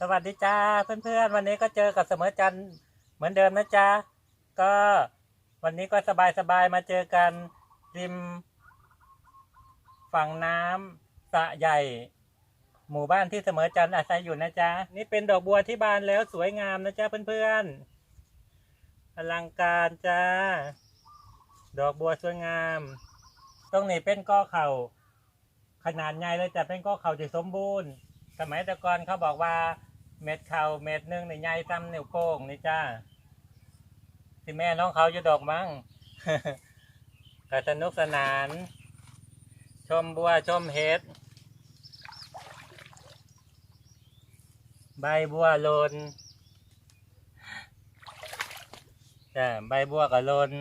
สวัสดีจ้าเพื่อนๆ วันนี้ก็เจอกับเสมอจันเหมือนเดิมนะจ๊ะก็วันนี้ก็สบายๆมาเจอกันริม ฝั่งน้ำสระใหญ่ หมู่บ้านที่เสมอจันอาศัยอยู่นะจ๊ะนี่เป็นดอกบัวที่บานแล้วสวยงามนะจ๊ะเพื่อนๆอลังการจ้าดอกบัวสวยงาม ตรงนี้เป็นก้อเข่าขนาดใหญ่เลยแต่เป็นก้อเข่าที่สมบูรณ์ สมัยแต่ก่อนเขาบอกว่า เม็ดเขาเม็ดหนึงในใหญ่ซ้ำนิ้วโป้งนี่จ้าที่แม่น้องเขาอยู่ดอกมั้ง ก็สนุกสนาน ชมบัวชมเห็ด ใบบัวหลนจ้าใบบัวกับลน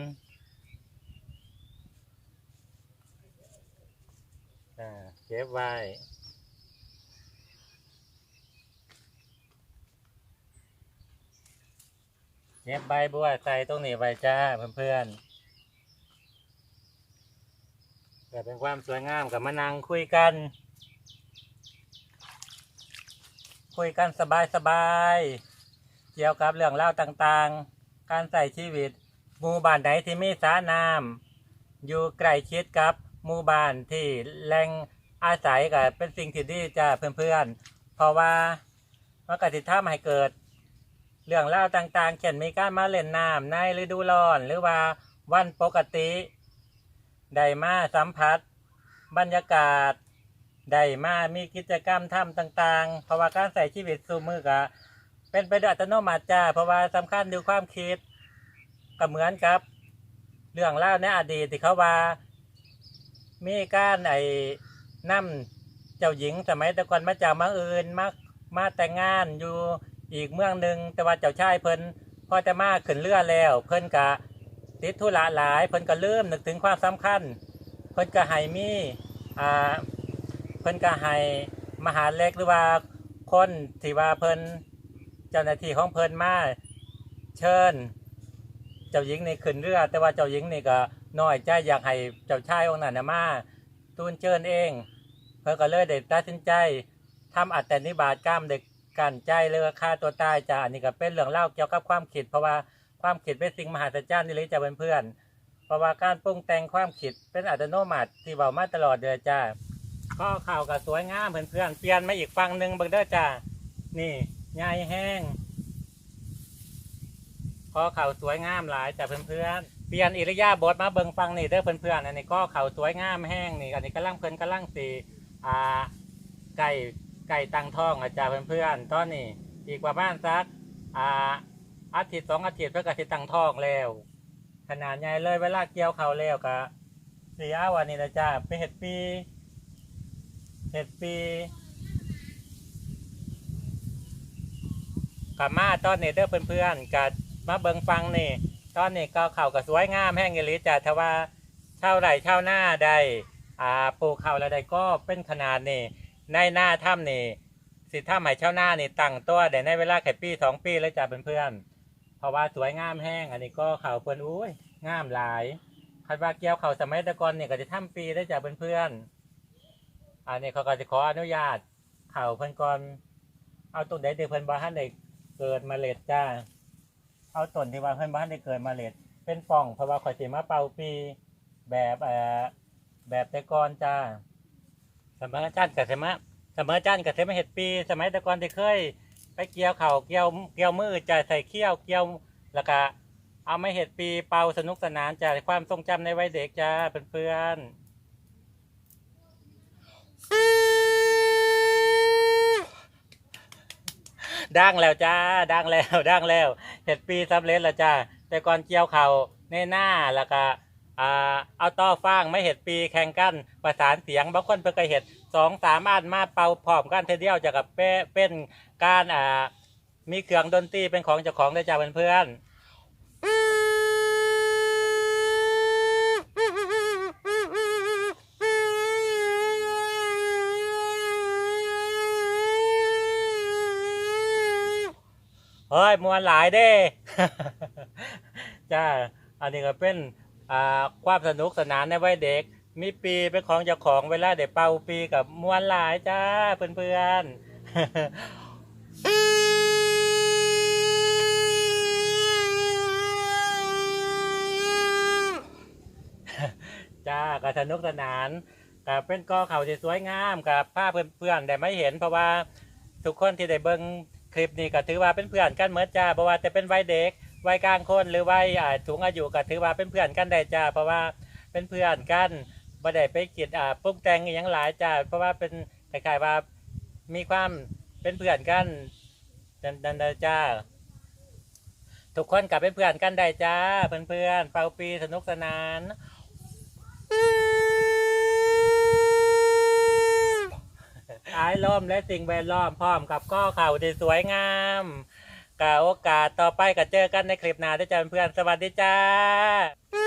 จ้าเก็บไว้ เก็บใบบัวใส่ตรงนี้ไว้จ้าเพื่อนๆแต่เป็นความสวยงามกับมานั่งคุยกัน คุยกันสบายๆเกี่ยวกับเรื่องเล่าวต่างๆ การใส่ชีวิตหมู่บ้านไหนที่มีสระน้ำอยู่ใกล้ชิดกับหมู่บ้านที่แหล่งอาศัยก็เป็นสิ่งที่ดีจ้าเพื่อนๆเพราะว่ามันก็จะทำให้เกิด เรื่องเล่าวต่างๆเช่นมีการมาเล่นน้ำในฤดูร้อน หรือว่าวันปกติ ได้มาสัมผัส บรรยากาศ ได้มามีกิจกรรมทำต่างๆ เพราะว่าการใส่ชีวิตสู่มือกะเป็นไปโดยอัตโนมัติจ้าเพราะว่าสำคัญดูความคิดก็เหมือนกับ เรื่องเล่าวในอดีตที่เขาว่า มีการไอ้นำเจ้าหญิงสมัยแตะกอนมาจากเมืองอื่นมามาแต่งงานอยู่ อีกเมืองหนึ่งแต่ว่าเจ้าชายเพิ่นพอจะมาขึ้นเรือแล้ว เพิ่นกะติดธุระหลาย เพิ่นก็ลืมนึกถึงความสำคัญ เพิ่นก็ให้มีอ่าเพิ่นก็ให้มหาเล็กหรือว่าคนที่ว่าเพิ่นเจ้าหน้าที่ของเพิ่นมาเชิญ เจ้าหญิงในขึ้นเรือ แต่ว่าเจ้าหญิงนี่ก็น้อยใจอยากให้เจ้าชายองค์นั้นน่ะมาทูลเชิญเอง เพิ่นก็เลยได้ตัดสินใจทำอัตตนิบาตกรรมเด็ก กันใจเลยว่าฆ่าตัวตายจ้ะอันนี้ก็เป็นเรื่องเล่าเกี่ยวกับความคิด เพราะว่าความคิดเป็นสิ่งมหัศจรรย์นี่เลยจะเป็นเพื่อนๆเพราะว่าการปรุงแต่งความคิดเป็นอัตโนมัติที่เว้ามาตลอดเลยจ้าก็ข่าวกับสวยงามเพื่อนๆเปลี่ยนมาอีกฝั่งหนึ่งเบิ่งเด้อจ้านี่ใหญ่แห้งข้อเข่าสวยงามหลายจ้ะเพื่อนๆเปลี่ยนอิริยาบถมาเบิ่งฟังนี่เด้อเพื่อนๆอันนี้ก็เข่าสวยงามแห้งนี่อันนี้กำลังเพิ่นกำลังสีอ่าไก่ ไก่ตังทองอะจ้ะเพื่อนๆตอนนี้อีกประมาณสักอ่าอาทิตย์สองอาทิตย์เพื่อกสิตังทองแล้ว ขนาดใหญ่เลยเวลาเกี่ยวเขาแล้วก็สีอาวันนี้นะจ้าเป็นเห็ดปีเห็ดปีกับมาตอนนี้เด้อเพื่อนๆกับมาเบิงฟังนี่ตอนนี้ก็เข่ากับสวยงามแห้งอลิจ้ะทว่าเช่าไร่เช่าหน้าได้อ่าปลูกเข้าแล้วได้ก็เป็นขนาดนี่ ในหน้าถ้ำนี่สิถ้ำใหม่เช่าหน้านี่ตั้งตัวได้ในเวลาแค่ปีสองปีแล้วจ้ะเพื่อนๆเพราะว่าสวยงามแห้งอันนี้ก็เข่าเพื่อนอุ้ยงามหลายคันว่าเกี่ยวเข่าสมัยตะกอนเนี่ยก็จะทำปีได้จ้ะเพื่อนๆอันนี้เขาก็จะขออนุญาตเข่าเพิ่อนก่อนเอาต้นใดที่เพิ่อนบ้านได้เกิดมาเล็ดจ้า เอาต้นที่ว่าเพิ่อนบ้านได้เกิดมาเล็ดเป็นป่องเพราะว่าข่อยสิมาเป่าปีแบบเออแบบแต่กอนจ้า สมัยอาจารย์กับสมัยสมัยอาจารย์กับสมัยเห็ดปี สมัยแต่ก่อนที่เคย ไปเกี่ยวเข่าเกี่ยวเกี่ยวมือจะใส่เขี้ยวเกี่ยวแล้วก็เอาไม่เห็ดปีเป่าสนุกสนานจ้าความทรงจำในวัยเด็กจ้าเพื่อนๆ ดังแล้วจ้าดังแล้วดังแล้วเห็ดปีสำเร็จแล้วจ้าแต่ก่อนเกี่ยวเขาในหน้าแล้วก็ อ่าเอาต่อฟางไม่เห็ดปีแข่งกันประสานเสียงบางคนเพิ่งเคยเห็ดสองสามอันมาเป่าพร้อมกันเทเดียวจะกับเป้เป็นการอ่ามีเครื่องดนตรีเป็นของเจ้าของได้จ้าเพื่อนเฮ้ยมวนหลายเด้ จ้า อันนี้ก็เป็น ความสนุกสนานในวัยเด็ก มีปีเป็นของเจ้าของเวลาเด็กเป่าปีกับมวนหลายจ้าเพื่อนๆจ้าก็สนุกสนานกับเป็นก็เขาที่สวยงามกับภาพเพื่อนๆแต่ไม่เห็นเพราะว่าทุกคนที่ได้เบิ้งคลิปนี้ก็ถือว่าเป็นเพื่อนกันเหมือนจ้าเพราะว่าจะเป็นวัยเด็ก วัยกลางคนหรือวัยอ่าสูงอายุก็ถือว่าเป็นเพื่อนกันได้จ้าเพราะว่าเป็นเพื่อนกันบ่ได้ไปกิดอ่าปรุงแต่งอหย่างหลายจ้าเพราะว่าเป็นคล้ายๆว่ามีความเป็นเพื่อนกันดันๆจ้า ทุกคนกลับเป็นเพื่อนกันได้จ้าเพื่อนๆเป่าปีสนุกสนาน อายล้อมและสิ่งแวดล้อมพร้อมกับก้อเข่าที่สวยงาม กาโอกาสต่อไปก็เจอกันในคลิปหน้าด้วยจ้าเพื่อนๆสวัสดีจ้า